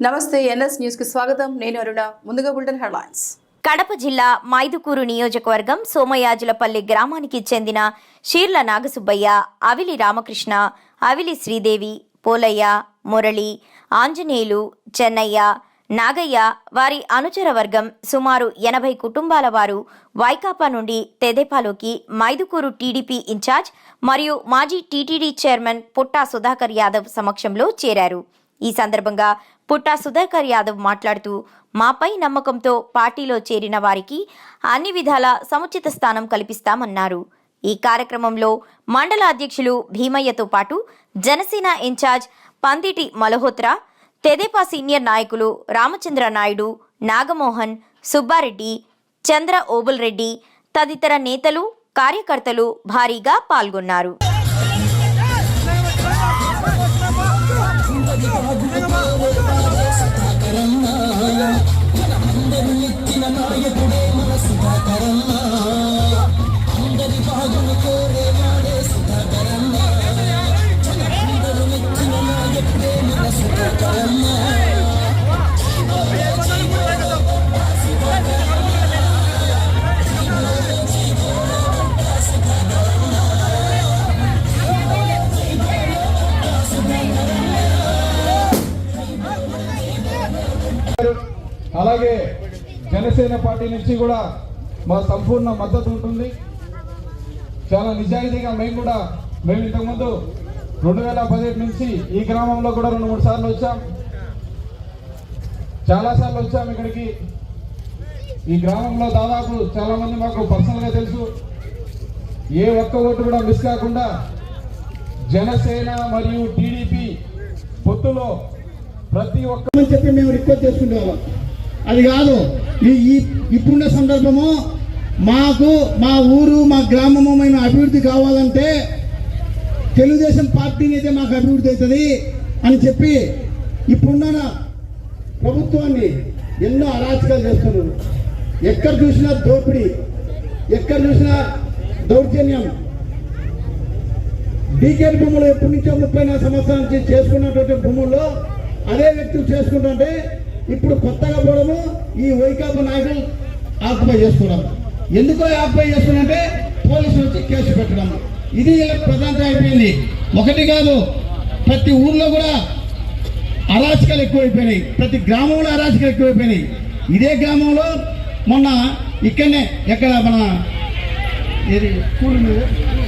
నమస్తే ఎన్ఎస్ న్యూస్కి స్వాగతం. నేను అరుణ. ముందుగా బులెటిన్ హెడ్లైన్స్. కడప జిల్లా మైదుకూరు నియోజకవర్గం సోమయాజులపల్లి గ్రామానికి చెందిన షీర్ల నాగసుబ్బయ్య అవిలి రామకృష్ణ అవిలి శ్రీదేవి పోలయ్య మురళి ఆంజనేయులు చెన్నయ్య నాగయ్య వారి అనుచర వర్గం సుమారు ఎనభై కుటుంబాల వారు వైకాపా నుండి తెదేపాలోకి మైదుకూరు టీడీపీ ఇన్ఛార్జ్ మరియు మాజీ టీటీడీ చైర్మన్ పుట్టా సుధాకర్ యాదవ్ సమక్షంలో చేరారు. ఈ సందర్భంగా పుట్టా సుధాకర్ యాదవ్ మాట్లాడుతూ మాపై నమ్మకంతో పార్టీలో చేరిన వారికి అన్ని విధాల సముచిత స్థానం కల్పిస్తామన్నారు. ఈ కార్యక్రమంలో మండల అధ్యక్షులు భీమయ్యతో పాటు జనసేన ఇన్ఛార్జ్ పందిటి మల్హోత్రా తెదేపా సీనియర్ నాయకులు రామచంద్ర నాయుడు నాగమోహన్ సుబ్బారెడ్డి చంద్ర ఓబుల్ రెడ్డి తదితర నేతలు కార్యకర్తలు భారీగా పాల్గొన్నారు. అలాగే జనసేన పార్టీ నుంచి కూడా మా సంపూర్ణ మద్దతు ఉంటుంది. చాలా నిజాయితీగా మేము కూడా మేము ఇంతకుముందు రెండు వేల పదిహేడు నుంచి ఈ గ్రామంలో కూడా రెండు మూడు సార్లు వచ్చాం. చాలా సార్లు వచ్చాం ఇక్కడికి. ఈ గ్రామంలో దాదాపు చాలామంది మాకు పర్సనల్గా తెలుసు. ఏ ఒక్క ఓటు కూడా మిస్ కాకుండా జనసేన మరియు టీడీపీ పొత్తులో ప్రతి ఒక్క అని చెప్పి మేము రిక్వెస్ట్ చేసుకునేవాళ్ళం అది కాదు ఈ ఈ- ఇప్పుడున్న సందర్భము మాకు మా ఊరు మా గ్రామము మేము అభివృద్ధి కావాలంటే తెలుగుదేశం పార్టీని అయితే మాకు అభివృద్ధి అవుతుంది అని చెప్పి ఇప్పుడున్న ప్రభుత్వాన్ని ఎన్నో అరాచకాలు చేస్తున్నారు. ఎక్కడ చూసినా దోపిడీ ఎక్కడ చూసినా దౌర్జన్యం. డీకేర్ భూములు ఎప్పటి నుంచో ముప్పై నాలుగు సంవత్సరాల నుంచి చేసుకున్నటువంటి భూముల్లో అదే వ్యక్తులు చేసుకుంటుంటే ఇప్పుడు కొత్తగా పోవడము ఈ వైకాపా నాయకులు ఆక్యుపై చేసుకున్నారు ఎందుకో ఆక్యుపై చేస్తున్నారంటే పోలీసులు వచ్చి కేసు పెట్టడం. ఇది ఇలా ప్రధాన అయిపోయింది. ఒకటి కాదు ప్రతి ఊర్లో కూడా అరాచకాలు ఎక్కువైపోయినాయి. ప్రతి గ్రామంలో అరాచకాలు ఎక్కువైపోయినాయి. ఇదే గ్రామంలో మొన్న ఇక్కడనే ఎక్కడ మన ఏది స్కూల్ మీద?